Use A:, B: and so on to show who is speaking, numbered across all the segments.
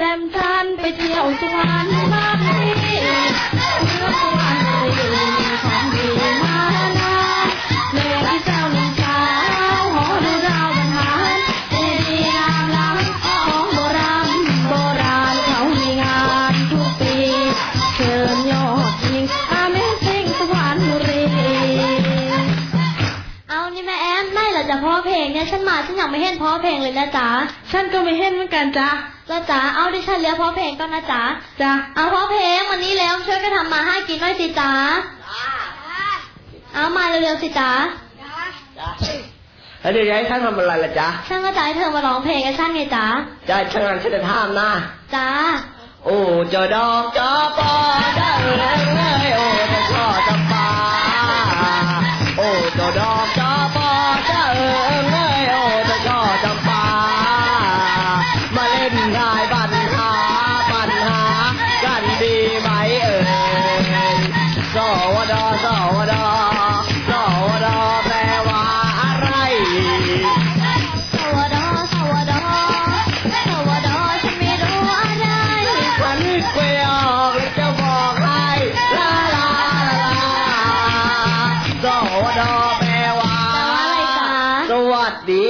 A: แซมทันไปเที่ยวสุพรรณบ้าน
B: ฉันมาฉันยังไม่เห็นพ่อเพลงเลยนะจ๊ะ
A: ฉันก็ไม่เห็นเหมือนกันจ้ะ
B: แล้วจ๋าเอาดิฉันเรียกพ่อเพลงก่อนนะจ๊ะ
A: จ้ะ
B: เอาพ่อเพลงวันนี้แล้วช่วยกันทำมาให้กินหน่อยสิจ๊ะเอามาเร็วๆสิจ๊ะ
C: แล้วเดี๋ยวจะให้ท่านทำอะไรล่ะจ๊ะ
B: ฉันก็จะให้เธอมาร้องเพลงกับฉันไงจ๊ะ
C: จะให้ช่างงานฉันจะทำนะ
B: จ๊ะ
C: โอ้เจอดอกจอปอได้เลยโอ้เจะช่อจำป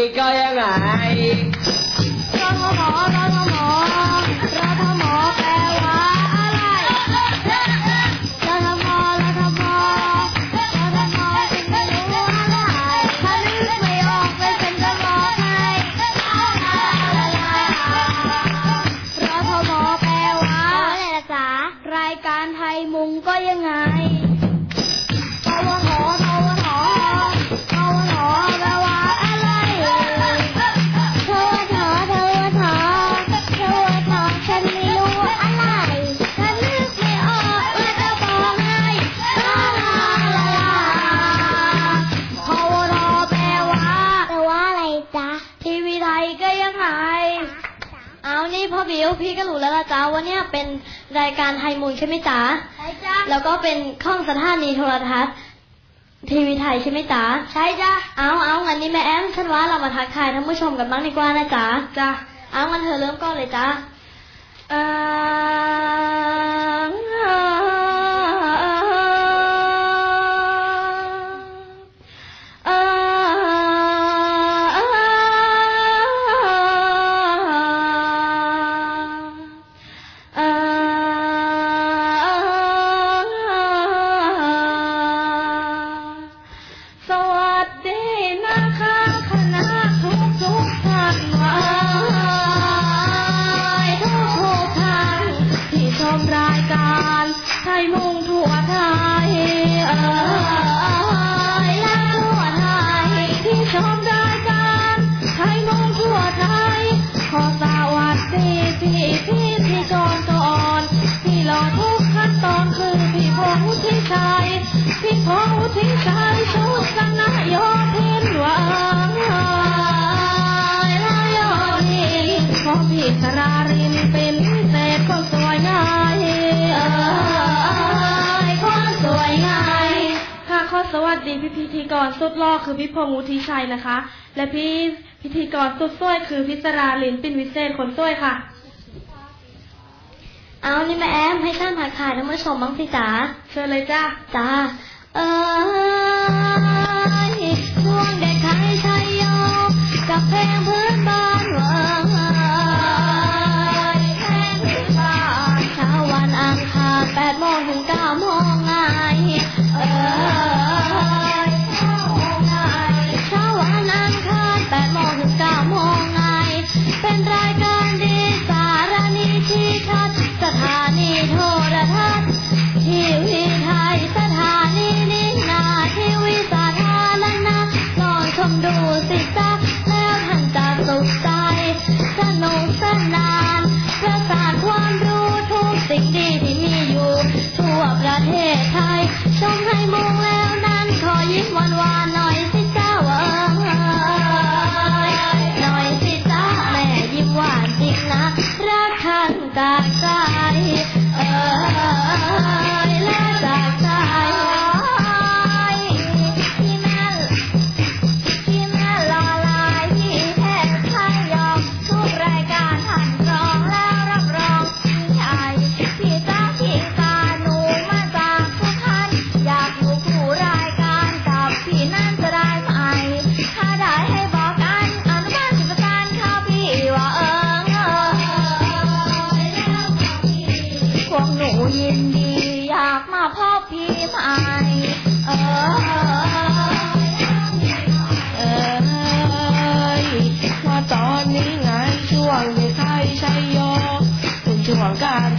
C: สดีก็ยั
B: พ่อบิวพี่ก็รู้แล้วล่ะจ้าว่าเนี่ยเป็นรายการไทยมูลใช่ไหมจ๊ะ
A: ใช่จ้ะ
B: แล้วก็เป็นข้องสถานีโทรทัศน์ทีวีไทยใช่ไหมจ๊ะ
A: ใช่จ้ะ
B: เอาเอางั้นนี่แม่แอมฉันว่าเรามาทักทายท่านผู้ชมกันบ้างดีกว่านะจ๊ะ
A: จ้ะ
B: เอางั้นเธอเริ่มก่อนเลยจ้ะ
A: เอ่อ ไทยมุ่ ค่ะขอสวัสดีพี่พิธีกรสุดหล่อคือพี่พงษ์วุฒิชัยนะคะ และพี่พิธีกรสุดสวยคือพิศราลินปินวิเศษคนสวยค่ะ
B: เอานี่แม่แอมให้ท่านทักทายท่านผู้ชมบ้างสิจ๊ะ
A: เชิญเลยจ้า
B: จ้าเอ้ยช่วงเด็กไทยชัยโยกับเพลง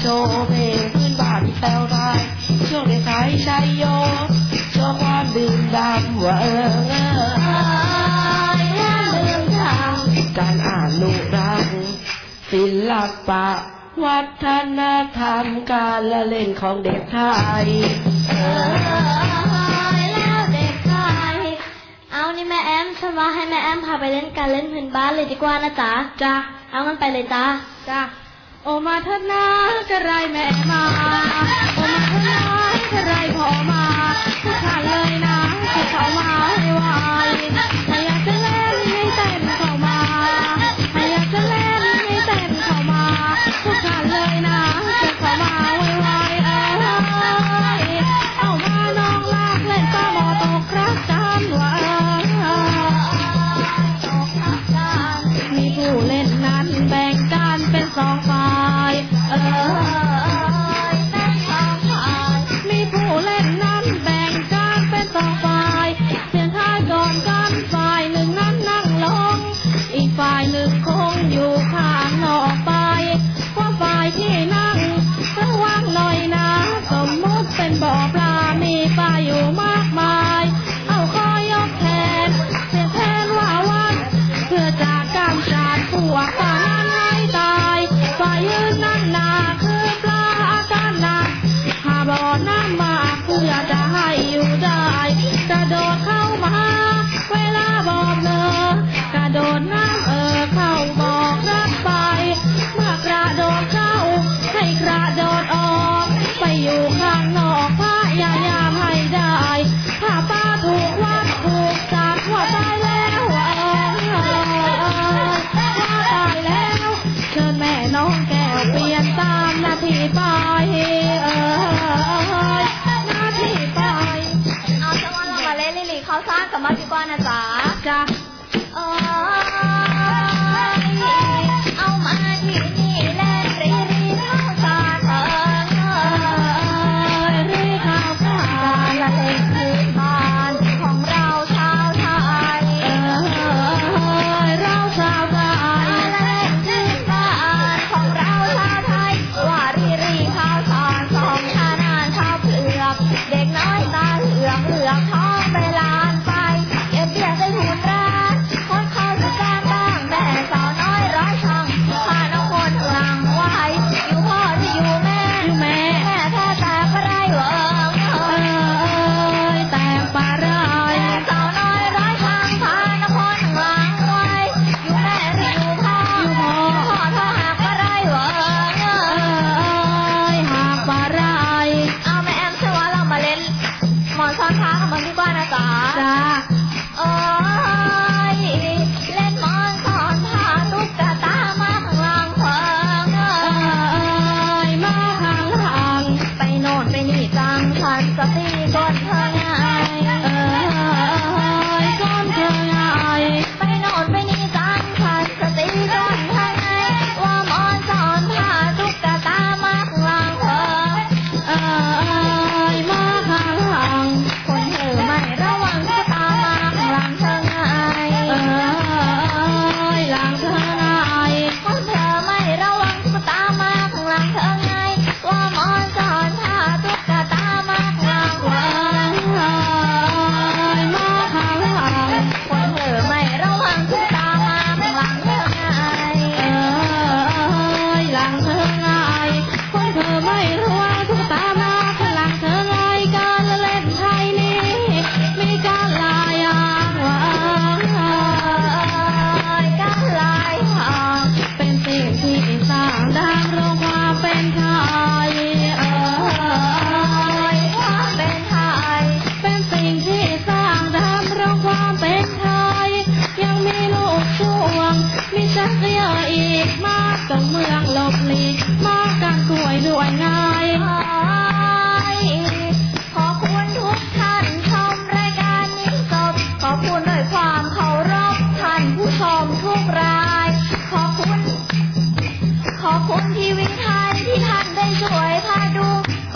B: โชว์เพลงพื้นบ้านแปลวไทยช่วงเด็กไทย
D: ชัยโยชอบความดื่มดำว่าเออเออ
A: เรื่ทาง
D: การอ่านลูกรังศิลปะ วัฒนธรรมการละเล่นของเด็กไทย
A: เออแล้วเด็กไทยเอานี่แม่แอมฉันว่าให้แม่แอมพาไปเล่นการเล่นพื้นบ้านเลยดีกว่านะจ๊ะ
D: จ้ะเอามันไปเลยจ้าจ้ะ โอมาทั
A: ดนากระไรแม่มา Bye. casa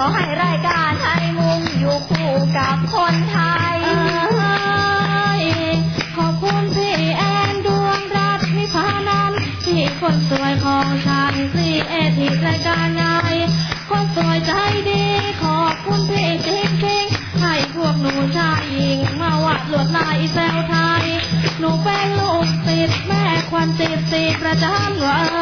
A: ขอให้รายการไทยมุงอยู่คู่กับคนไทย
D: ขอบคุณพี่แอนดวงรัตนิพานันท์ที่
A: คนสวยของฉันซีเอทีรายการนายคนสวยใจดี ขอบคุณพี่จริงจริงให้พวกหนูชายหญิงมาวาดลวดลายแซวไทย หนูเป็นลูกติดแม่ควันติดสีประจำว่า